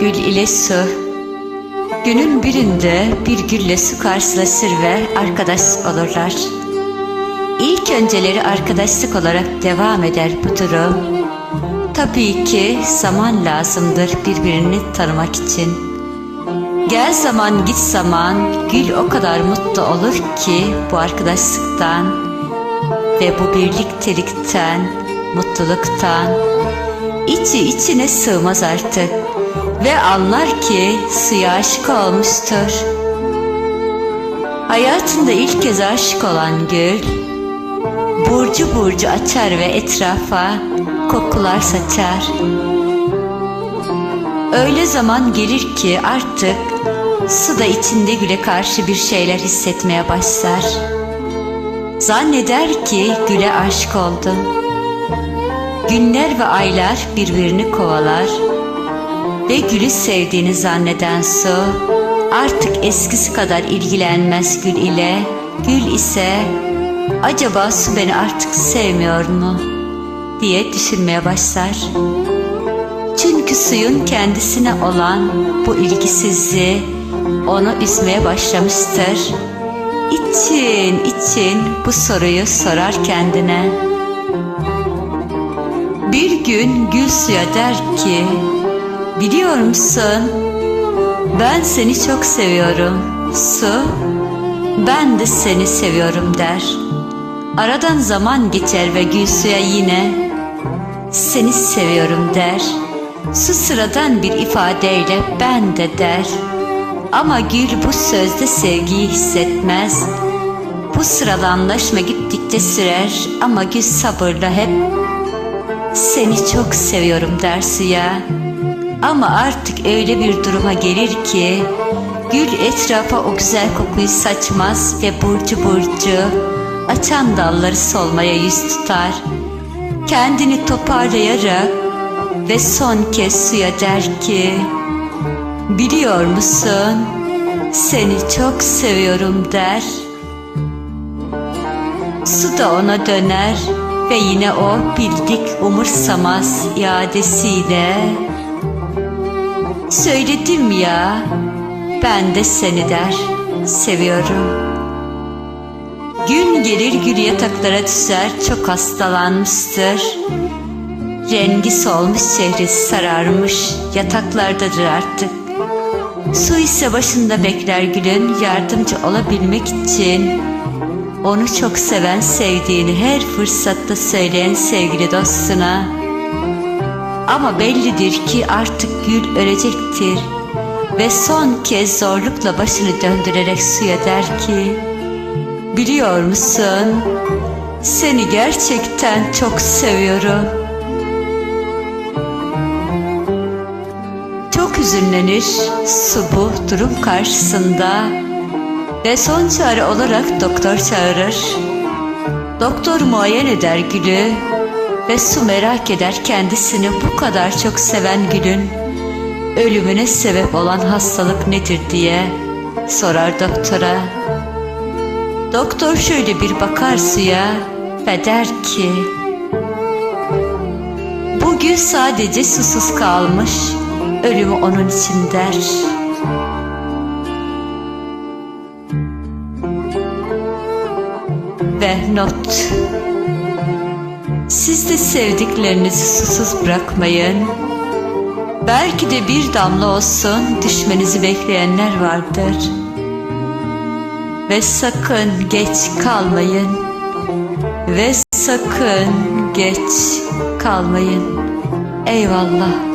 Gül ile su Günün birinde bir gülle su karşılaşır ve arkadaş olurlar. İlk önceleri arkadaşlık olarak devam eder bu durum. Tabii ki zaman lazımdır birbirini tanımak için. Gel zaman git zaman gül o kadar mutlu olur ki bu arkadaşlıktan ve bu birliktelikten, mutluluktan içi içine sığmaz artık ve anlar ki suya aşık olmuştur. Hayatında ilk kez aşık olan gül, burcu burcu açar ve etrafa kokular saçar. Öyle zaman gelir ki artık su da içinde güle karşı bir şeyler hissetmeye başlar. Zanneder ki güle aşık oldum. Günler ve aylar birbirini kovalar ve gülü sevdiğini zanneden su artık eskisi kadar ilgilenmez gül ile. Gül ise acaba su beni artık sevmiyor mu diye düşünmeye başlar. Çünkü suyun kendisine olan bu ilgisizliği onu üzmeye başlamıştır. İçin için bu soruyu sorar kendine. Bir gün gül suya der ki, biliyor musun? Ben seni çok seviyorum. Su, ben de seni seviyorum der. Aradan zaman geçer ve gül suya yine, seni seviyorum der. Su sıradan bir ifadeyle ben de der. Ama gül bu sözde sevgiyi hissetmez. Bu sıradanlaşma gittikçe sürer ama gül sabırla hep seni çok seviyorum der suya. Ama artık öyle bir duruma gelir ki gül etrafa o güzel kokuyu saçmaz ve burcu burcu açan dalları solmaya yüz tutar. Kendini toparlayarak ve son kez suya der ki Biliyor musun seni çok seviyorum der. Su da ona döner ve yine o bildik umursamaz iadesiyle Söyledim ya ben de seni der seviyorum. Gün gelir gül yataklara düşer çok hastalanmıştır. Rengi solmuş çehresi sararmış yataklardadır artık. Su ise başında bekler gülün yardımcı olabilmek için onu çok seven sevdiğini her fırsatta söyleyen sevgili dostuna. Ama bellidir ki artık gül ölecektir ve son kez zorlukla başını döndürerek suya der ki Biliyor musun seni gerçekten çok seviyorum. Çok üzünlenir su bu durum karşısında ve son çare olarak doktor çağırır. Doktor muayen eder gülü ve su merak eder kendisini bu kadar çok seven gülün ölümüne sebep olan hastalık nedir diye sorar doktora. Doktor şöyle bir bakar suya ve der ki Bugün sadece susuz kalmış ölümü onun için der. Not Siz de sevdiklerinizi susuz bırakmayın. Belki de bir damla olsun düşmenizi bekleyenler vardır. Ve sakın geç kalmayın. Ve sakın geç kalmayın. Eyvallah.